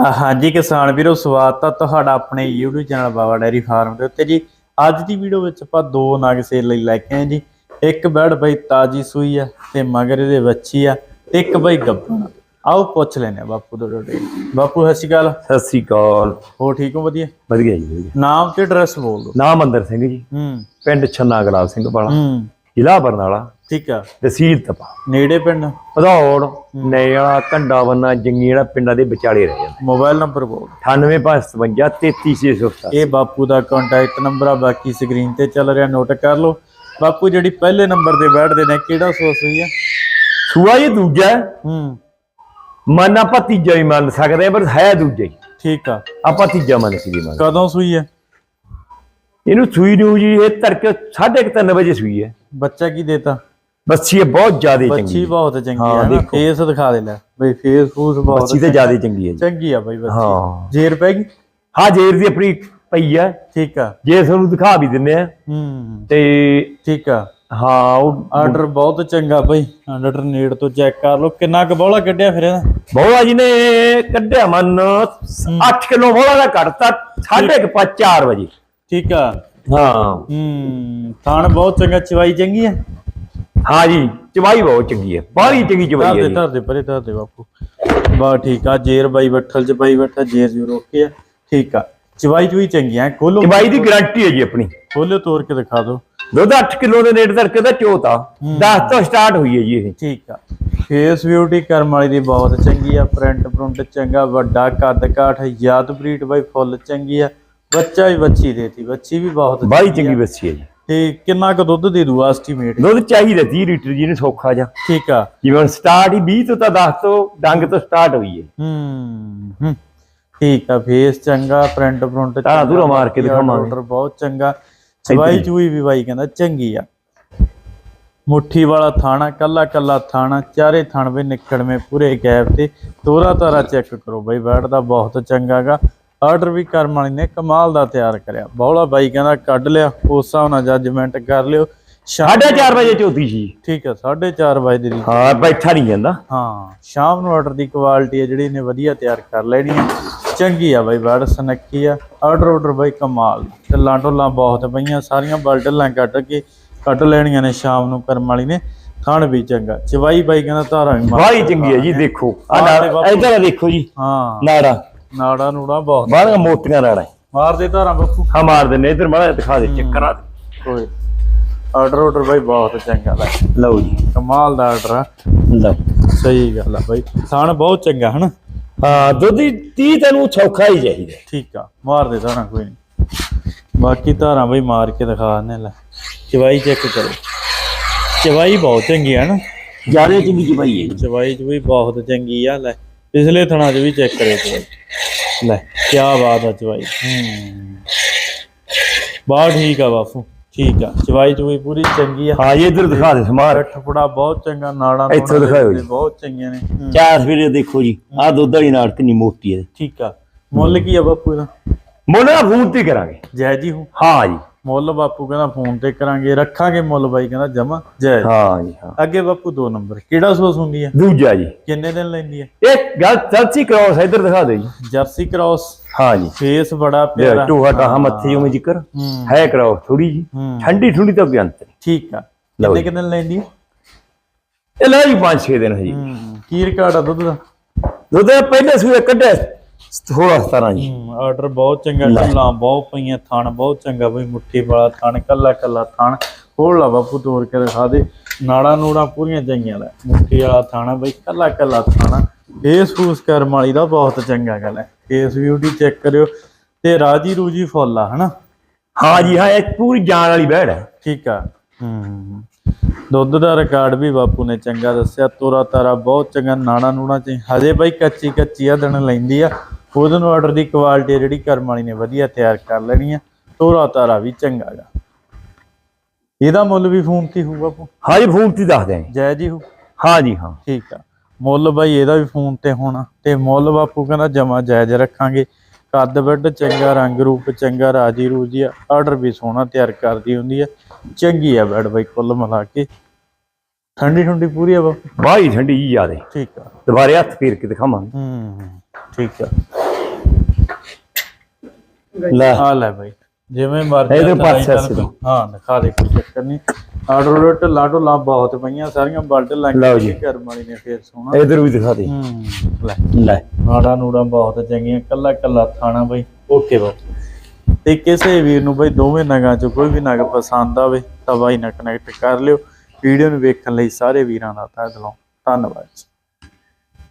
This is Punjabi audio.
ਹਾਂਜੀ ਕਿਸਾਨ ਵੀਰੋ ਸਵਾਗਤ ਆ ਤੁਹਾਡਾ ਆਪਣੇ YouTube channel Baba dairy farm ਦੇ ਉੱਤੇ ਜੀ। ਅੱਜ ਦੀ ਵੀਡੀਓ ਵਿੱਚ ਆਪਾਂ ਦੋ ਨਗ ਸੇਲ ਲਈ ਲੈ ਕੇ ਆਏ ਜੀ। ਇੱਕ ਬੈੜ ਬਈ ਤਾਜੀ ਸੂਈ ਆ ਤੇ ਮਗਰ ਇਹਦੇ ਵੱਛੀ ਆ ਤੇ ਇੱਕ ਬਈ ਗੱਭਣ ਆਓ ਪੁੱਛ ਲੈਨੇ ਆ ਬਾਪੂ ਤੋਂ ਡੋਡੇ ਬਾਪੂ ਸਤਿ ਸ਼੍ਰੀ ਅਕਾਲ। ਸਤਿ ਸ੍ਰੀ ਅਕਾਲ। ਹੋ ਠੀਕ ਹੋ? ਵਧੀਆ? ਵਧੀਆ ਜੀ ਵਧੀਆ। ਨਾਮ ਤੇ ਐਡਰੈਸ ਬੋਲ ਦਿਓ। ਨਾਮ ਅੰਦਰ ਸਿੰਘ ਜੀ। ਹੂੰ। ਪਿੰਡ ਛੰਨਾ ਗੁਲਾਬ ਸਿੰਘ ਵਾਲਾ। ਹੂੰ। ਜ਼ਿਲ੍ਹਾ ਬਰਨਾਲਾ। ਠੀਕ ਆ। ਤਹਿਸੀਲ ਤਪਾ। ਨੇੜੇ ਪਿੰਡ? ਵਧੌੜ ਨਏ ਵਾਲਾ ਕੰਡਾ ਬੰਨਾ ਜੰਗੀ ਜਿਹੜਾ ਪਿੰਡਾਂ ਦੇ ਵਿਚਾਲੇ ਰਹਿ ਜਾਂਦਾ। ਮੋਬਾਈਲ ਨੰਬਰ ਬੋਲ। 9855 33607 ਇਹ ਬਾਪੂ ਦਾ ਕੰਟੈਕਟ ਨੰਬਰ ਆ ਬਾਕੀ ਸਕਰੀਨ ਤੇ ਚੱਲ ਰਿਹਾ ਨੋਟ ਕਰ ਲਓ। ਬਾਪੂ ਜਿਹੜੀ ਪਹਿਲੇ ਨੰਬਰ ਤੇ ਬੈਠਦੇ ਨੇ ਕਿਹੜਾ ਸੋਸ ਹੋਈ ਆ? ਸੂਆ ਇਹ ਦੂਜਾ ਹੈ। ਮਨ ਆਪਾਂ ਤੀਜਾ ਹੀ ਮੰਨ ਸਕਦੇ ਪਰ ਹੈ ਦੂਜਾ ਹੀ। ਠੀਕ ਆ। ਆਪਾਂ ਤੀਜਾ ਮੰਨ ਕੇ ਵੀ ਮੰਨ। ਕਦੋਂ ਸੂਈ ਹੈ ਇਹਨੂੰ ਸੂਈ ਨੂੰ ਜੀ ਇਹ ਤੜਕੇ 3:30 ਵਜੇ ਸੂਈ ਹੈ। ਬੱਚਾ ਕੀ ਦੇਤਾ? ਬੱਚੀ ਇਹ ਬਹੁਤ ਜ਼ਿਆਦਾ ਬੱਚੀ ਚੰਗੀ ਹੈ। ਬਹੁਤ ਚੰਗੀ ਹਾਂ, ਆ ਨਾ। ਫੇਸ ਦਿਖਾ ਦੇ ਲੈ। ਬਈ ਫੇਸ ਫੂਸ ਬਹੁਤ ਬੱਚੀ ਤੇ ਜ਼ਿਆਦਾ ਚੰਗੀ ਹੈ ਜੀ। ਚੰਗੀ ਆ ਬਈ ਬੱਚੀ। ਹਾਂ। ਜੇਰ ਪੈ ਗਈ? ਹਾਂ ਜੇਰ ਦੀ ਆਪਣੀ ਪਈ ਹੈ। ਠੀਕ ਆ। ਜੇ ਤੁਹਾਨੂੰ ਦਿਖਾ ਵੀ ਦਿੰਨੇ ਆ ਹੂੰ। ਤੇ ਠੀਕ ਆ। ਹਾਂ ਉਹ ਆਰਡਰ ਬਹੁਤ ਚੰਗਾ ਬਈ। ਆਰਡਰ ਨੇੜ ਤੋਂ ਚੈੱਕ ਕਰ ਲਓ। ਕਿੰਨਾ ਕੁ ਬੋਲਾ ਕੱਢਿਆ ਫਿਰ ਇਹਦਾ? ਬੋਲਾ ਜੀ ਨੇ ਕੱਢਿਆ ਮਨ 8 ਕਿਲੋ ਬੋਲਾ ਦਾ ਕੱਢਤਾ 5:30 4 ਵਜੇ। ਠੀਕ ਆ। ਹਾਂ। ਹੂੰ। ਥਾਣ ਬਹੁਤ ਚੰਗਾ ਚਵਾਈ ਚੰਗੀ ਆ? ਹਾਂ ਜੀ ਚਵਾਈ ਬਹੁਤ ਚੰਗੀ ਹੈ ਬਾਹਲੀ ਚੰਗੀ ਧਰ ਚਵਾਈ ਦੇ ਹੈ ਜੀ। ਧਰ ਦੇ ਪਰੇ ਧਰ ਦੇ ਬਾਪੂ। ਬਾ ਠੀਕ ਆ ਜੇਰ ਬਾਈ ਬੱਠਲ ਚ ਬਾਈ ਬੈਠਾ ਜੇਰ ਜੂ ਰੋਕੇ ਆ। ਠੀਕ ਆ ਚਵਾਈ ਚੂਈ ਚੰਗੀ ਆ ਖੋਲੋ। ਚਵਾਈ ਦੀ ਗਾਰੰਟੀ ਹੈ ਜੀ ਆਪਣੀ। ਖੋਲਿਓ ਤੋੜ ਕੇ ਦਿਖਾ ਦਿਓ। ਦੁੱਧ 8 ਕਿਲੋ ਦੇ ਨੇੜੇ ਤੱਕ ਦਾ ਝੋਤਾ 10 ਤੋਂ ਸਟਾਰਟ ਹੋਈ ਹੈ ਜੀ ਇਹ। ਠੀਕ ਆ। ਫੇਸ ਬਿਊਟੀ ਕਰਮ ਵਾਲੀ ਦੀ ਬਹੁਤ ਚੰਗੀ ਆ ਪ੍ਰਿੰਟ ਪ੍ਰਿੰਟ ਚੰਗਾ ਵੱਡਾ ਕੱਦ ਕਾਠ ਯਾਦ ਬਰੀਡ ਬਾਈ ਫੁੱਲ ਚੰਗੀ ਆ ਬੱਚਾ ਵੀ ਬੱਚੀ ਦੇਤੀ ਬੱਚੀ ਵੀ ਬਹੁਤ ਬਾਹਲੀ ਚੰਗੀ ਬੱਚੀ ਹੈ ਜੀ। ਤੇ ਕਿੰਨਾ ਕੁ ਦੁੱਧ ਦੇ ਦੂ ਐਸਟੀਮੇਟ ਦੁੱਧ ਚਾਹੀਦਾ 30 ਲੀਟਰ ਜੀ ਨੂੰ ਸੌਖਾ ਜਾ ਠੀਕ ਆ। ਜਿਵੇਂ ਹੁਣ ਸਟਾਰਟ ਹੀ 20 ਤੋਂ ਤਾਂ 10 ਤੋਂ ਡੰਗ ਤੋਂ ਸਟਾਰਟ ਹੋਈ ਹੈ ਹੂੰ। ਠੀਕ ਆ ਫੇਸ ਚੰਗਾ ਪ੍ਰਿੰਟ ਪ੍ਰਿੰਟ ਧਾਰਾਂ ਧੂਰਾਂ ਮਾਰ ਕੇ ਦਿਖਾਵਾਂਗੇ। ਆਰਡਰ ਬਹੁਤ ਚੰਗਾ। ਚਵਾਈ ਚੂਈ ਵੀ ਬਾਈ ਕਹਿੰਦਾ ਚੰਗੀ ਆ। ਮੁੱਠੀ ਵਾਲਾ ਥਾਣਾ ਕੱਲਾ ਕੱਲਾ ਥਾਣਾ ਚਾਰੇ ਥਣ ਵੀ ਨਿਕੜਵੇਂ ਪੂਰੇ ਗੈਪ ਤੇ। ਤੋਰਾ ਤਾਰਾ ਚੈੱਕ ਕਰੋ ਬਾਈ ਬੈਠਦਾ ਬਹੁਤ ਚੰਗਾਗਾ ਆਰਡਰ ਵੀ ਕਰਮ ਵਾਲੀ ਨੇ ਕਮਾਲ ਦਾ ਤਿਆਰ ਕਰਿਆ। ਬੌਲਾ ਬਾਈ ਕਹਿੰਦਾ ਕੱਢ ਲਿਆ ਉਸ ਹਿਸਾਬ ਨਾਲ ਜੱਜਮੈਂਟ ਕਰ ਲਿਓ। ਸ਼ਾਮ 4:30 ਵਜੇ ਝੋਤੀ ਸੀ ਠੀਕ ਆ 4:30 ਵਜੇ ਦੀ ਹਾਂ ਬੈਠਾ ਨਹੀਂ ਜਾਂਦਾ। ਹਾਂ ਸ਼ਾਮ ਨੂੰ ਆਰਡਰ ਦੀ ਕੁਆਲਿਟੀ ਹੈ ਜਿਹੜੀ ਨੇ ਵਧੀਆ ਤਿਆਰ ਕਰ ਲੈਣੀ ਹੈ। ਚੰਗੀ ਆ ਬਾਈ ਬੜ ਸਨੱਖੀ ਆ। ਆਰਡਰ ਆਰਡਰ ਬਾਈ ਕਮਾਲ। ਢੱਲਾਂ ਢੋਲਾਂ ਬਹੁਤ ਪਈਆਂ ਸਾਰੀਆਂ ਬਲ ਢੱਲਾਂ ਕੱਢ ਕੇ ਕੱਢ ਲੈਣੀਆਂ ਨੇ ਸ਼ਾਮ ਨੂੰ ਕਰਮ ਵਾਲੀ ਨੇ। ਥਣ ਵੀ ਚੰਗਾ। ਚਵਾਈ ਬਾਈ ਕਹਿੰਦਾ ਧਾਰਾਂ ਵੀ ਮਾਰ ਬਾਹਲੀ ਚੰਗੀ ਹੈ ਜੀ ਦੇਖੋ। ਆ ਹਾਂ। ਇਧਰ ਦੇਖੋ ਜੀ। ਹਾਂ। ਨਾੜਾ। ਨਾੜਾ ਨੂੜਾ ਬਹੁਤ ਬਾਹਰ ਮੋਟੀਆਂ ਨਾੜਾਂ ਹੈ। ਮਾਰ ਦੇ ਧਾਰਾਂ ਬੱਪੂ। ਹਾਂ ਮਾਰ ਦਿੰਨੇ ਇਧਰ ਮਾੜਾ ਦਿਖਾ ਦੇ ਚੱਕਰਾਂ ਕੋਈ ਆਰਡਰ ਆਰਡਰ ਬਾਈ ਬਹੁਤ ਚੰਗਾ ਲੈ। ਲਓ ਜੀ। ਕਮਾਲ ਦਾ ਆਰਡਰ ਆ। ਲਓ। ਸਹੀ ਗੱਲ ਆ ਬਾਈ ਥਣ ਬਹੁਤ ਚੰਗਾ ਹਨਾ? ਹਾਂ ਦੁੱਧ ਦੀ 30 ਤੈਨੂੰ ਸੌਖਾ ਹੀ ਚਾਹੀਦਾ। ਠੀਕ ਆ ਮਾਰ ਦੇ ਧਾਰਾਂ ਕੋਈ ਨਹੀਂ ਬਾਕੀ ਧਾਰਾਂ ਬਈ ਮਾਰ ਕੇ ਦਿਖਾ ਦਿੰਦੇ ਲੈ। ਚਵਾਈ ਚੈੱਕ ਕਰੋ। ਚਵਾਈ ਬਹੁਤ ਚੰਗੀ ਆ ਨਾ ਜ਼ਿਆਦਾ ਚੰਗੀ ਚਵਾਈ ਹੈ। ਚਵਾਈ ਚ ਵੀ ਬਹੁਤ ਚੰਗੀ ਆ ਲੈ। ਪਿਛਲੇ ਥਣਾ ਚ ਵੀ ਚੈੱਕ ਕਰਿਓ ਚਵਾਈ ਲੈ ਕੀ ਬਾਤ ਆ ਚਵਾਈ। ਹੂੰ ਬਾਹਰ ਠੀਕ ਆ ਬਾਪੂ ਠੀਕ ਆ। ਚਵਾਈ ਚ ਵੀ ਪੂਰੀ ਚੰਗੀ ਆ। ਹਾਂ ਇਧਰ ਦਿਖਾ ਦੇ ਸਮਾਰ ਠਪੜਾ ਬਹੁਤ ਚੰਗਾ ਨਾੜਾਂ ਇੱਥੋਂ ਦੇ ਜੀ। ਬਹੁਤ ਚੰਗੀਆਂ ਨੇ। ਚਾਰ ਸਵੇਰੇ ਦੇਖੋ ਜੀ ਆ ਦੁੱਧ ਵਾਲੀ ਨਾੜ ਕਿੰਨੀ ਮੋਟੀ ਹੈ। ਠੀਕ ਆ। ਮੁੱਲ ਕੀ ਆ ਬਾਪੂ ਇਹਦਾ? ਮੁੱਲ ਨਾ ਫੋਨ ਤੇ ਕਰਾਂਗੇ। ਜੈ ਜੀ ਹੂੰ। ਹਾਂ ਜੀ। ਮੁੱਲ ਬਾਪੂ ਕਹਿੰਦਾ ਫੋਨ ਤੇ ਕਰਾਂਗੇ ਰੱਖਾਂਗੇ ਮੁੱਲ ਬਾਈ ਕਹਿੰਦਾ ਜਮਾ ਜੈ। ਹਾਂ ਜੀ ਹਾਂ। ਅੱਗੇ ਬਾਪੂ ਦੋ ਨੰਬਰ ਕਿਹੜਾ ਸੋਸ ਹੁੰਦੀ ਆ? ਦੂਜਾ ਜੀ। ਕਿੰਨੇ ਦਿਨ ਲੈਂਦੀ ਆ? ਇਹ ਗੱਲ ਸੱਚੀ ਕਰਾਓ ਇਧਰ ਦਿਖਾ ਦੇ ਜੀ। ਜਰਸੀ ਕ੍ਰਾਸ ਹਾਂ ਜੀ। ਫੇਸ ਬੜਾ ਪਿਆਰਾ। ਟੂਹਾ ਟਾਹਾ ਮੱਥੇ ਉਵੇਂ ਜ਼ਿਕਰ। ਹੂੰ। ਹੈ ਕਰਾਓ ਥੋੜੀ ਜੀ। ਹੂੰ। ਠੰਡੀ ਠੰਡੀ ਤਾਂ ਕੋਈ ਅੰਤ ਨਹੀਂ ਠੀਕ ਆ। ਕਿੰਨੇ। ਕਿੰਨੇ ਲੈਂਦੀ ਆ? ਇਹ ਲੈ ਜੀ 5-6 ਦਿਨ ਹੈ ਜੀ ਹੂੰ। ਕੀ ਰਿਕਾਰਡ ਆ ਦੁੱਧ ਦਾ? ਦੁੱਧ ਪਹਿਲੇ ਸੂਏ ਕੱਢਿਆ 16 17 ਜੀ। ਆਰਡਰ ਬਹੁਤ ਚੰਗਾ ਢੱਲਾਂ ਬਹੁਤ ਪਈਆਂ ਥਣ ਬਹੁਤ ਚੰਗਾ ਬਈ ਮੁੱਠੀ ਵਾਲਾ ਥਣ ਕੱਲਾ ਕੱਲਾ ਥਣ। ਖੋਲ ਲਾ ਬਾਪੂ ਤੋੜ ਕੇ ਦਿਖਾ ਦੇ ਨਾੜਾ ਨੂੜਾ ਪੂਰੀਆਂ ਚੰਗੀਆਂ ਲੈ। ਮੁੱਠੀ ਵਾਲਾ ਥਾਣਾ ਬਈ ਕੱਲਾ ਕੱਲਾ ਥਾਣਾ। ਫੇਸ ਫੂਸ ਕਰਮ ਵਾਲੀ ਦਾ ਬਹੁਤ ਚੰਗਾ ਗੱਲ ਹੈ। ਫੇਸ ਬਿਊਟੀ ਚੈੱਕ ਕਰਿਓ ਤੇ ਰਾਜੀ ਰੂਜੀ ਫੁੱਲ ਆ ਹਨਾ? ਹਾਂ ਜੀ ਹਾਂ ਇਹ ਪੂਰੀ ਜਾਨ ਵਾਲੀ ਬੈੜ ਹੈ। ਠੀਕ ਆ। ਹੂੰ ਦੁੱਧ ਦਾ ਰਿਕਾਰਡ ਵੀ ਬਾਪੂ ਨੇ ਚੰਗਾ ਦੱਸਿਆ। ਤੋਰਾ ਤਾਰਾ ਬਹੁਤ ਚੰਗਾ ਨਾਣਾ ਨੂਣਾ ਚ। ਹਜੇ ਬਾਈ ਕੱਚੀ ਕੱਚੀ ਆ ਦਿਨ ਲੈਂਦੀ ਆ। ਉਹਦੇ ਨੂੰ ਆਰਡਰ ਦੀ ਕੁਆਲਿਟੀ ਜਿਹੜੀ ਕਰਮ ਵਾਲੀ ਨੇ ਵਧੀਆ ਤਿਆਰ ਕਰ ਲੈਣੀ ਆ। ਤੋਰਾ ਤਾਰਾ ਵੀ ਚੰਗਾ ਗਾ। ਇਹਦਾ ਮੁੱਲ ਵੀ ਫੋਨ ਤੇ ਹੋਊ ਬਾਪੂ ਹਾਂ ਜੀ ਫੋਨ ਤੇ ਦੱਸ ਦਿਆਂਗੇ ਜੈ। ਜੀ ਹੋ ਹਾਂ ਜੀ ਹਾਂ। ਠੀਕ ਆ। ਮੁੱਲ ਬਾਈ ਇਹਦਾ ਵੀ ਫੋਨ ਤੇ ਹੋਣਾ। ਤੇ ਮੁੱਲ ਬਾਪੂ ਕਹਿੰਦਾ ਜਮਾ ਜਾਇਜ਼ ਰੱਖਾਂਗੇ। ਕੱਦ ਵੱਡ ਚੰਗਾ ਰੰਗ ਰੂਪ ਚੰਗਾ ਰਾਜੀ ਰੂਜੀ ਆ। ਆਰਡਰ ਵੀ ਸੋਹਣਾ ਤਿਆਰ ਕਰਦੀ ਹੁੰਦੀ ਆ। ਚੰਗੀ ਆ ਬੈਡ ਬਾਈ ਕੁੱਲ ਮਿਲਾ ਕੇ। ਠੰਡੀ ਠੰਡੀ ਪੂਰੀ ਆ ਬਾਪੂ? ਬਾਹਲੀ ਠੰਡੀ ਜੀ ਜ਼ਿਆਦੇ। ਠੀਕ ਆ। ਦੁਬਾਰੇ ਹੱਥ ਫੇਰ ਕੇ ਦਿਖਾਵਾਂਗੇ। ਹੂੰ ਠੀਕ ਆ। ਲੈ। ਆ ਲੈ ਬਾਈ। ਜਿਵੇਂ ਮਰਜ਼ੀ ਤਾਂ ਪਾਸੇ ਕੋਈ- ਹਾਂ ਦਿਖਾ ਦੇ ਕੋਈ ਚੱਕਰ ਨਹੀਂ। ਆਰਡਰ ਰੋਟ ਲਾਡੋ ਲਾ ਬਹੁਤ ਪਈਆਂ ਸਾਰੀਆਂ ਬਲਡ ਲੱਗ ਜੀ। ਕਰਮ ਵਾਲੀ ਨੇ ਫੇਰ ਸੋਣਾ ਇਧਰ ਵੀ ਦਿਖਾ ਦੇ। ਲੈ। ਲੈ। ਨਾੜਾ ਨੂੜਾ ਬਹੁਤ ਚੰਗੀਆਂ ਕੱਲਾ ਕੱਲਾ ਥਾਣਾ ਬਈ। ਓਕੇ ਬਾਈ। ਤੇ ਕਿਸੇ ਵੀਰ ਨੂੰ ਬਈ ਦੋਵੇਂ ਨਗਾਂ ਚੋਂ ਕੋਈ ਵੀ ਨਗ ਪਸੰਦ ਆਵੇ ਤਾਂ ਬਾਈ ਨਾਲ ਕਨੈਕਟ ਕਰ ਲਿਓ। ਵੀਡੀਓ ਨੂੰ ਵੇਖਣ ਲਈ ਸਾਰੇ ਵੀਰਾਂ ਦਾ ਤਹਿ ਦਿਲੋਂ। ਧੰਨਵਾਦ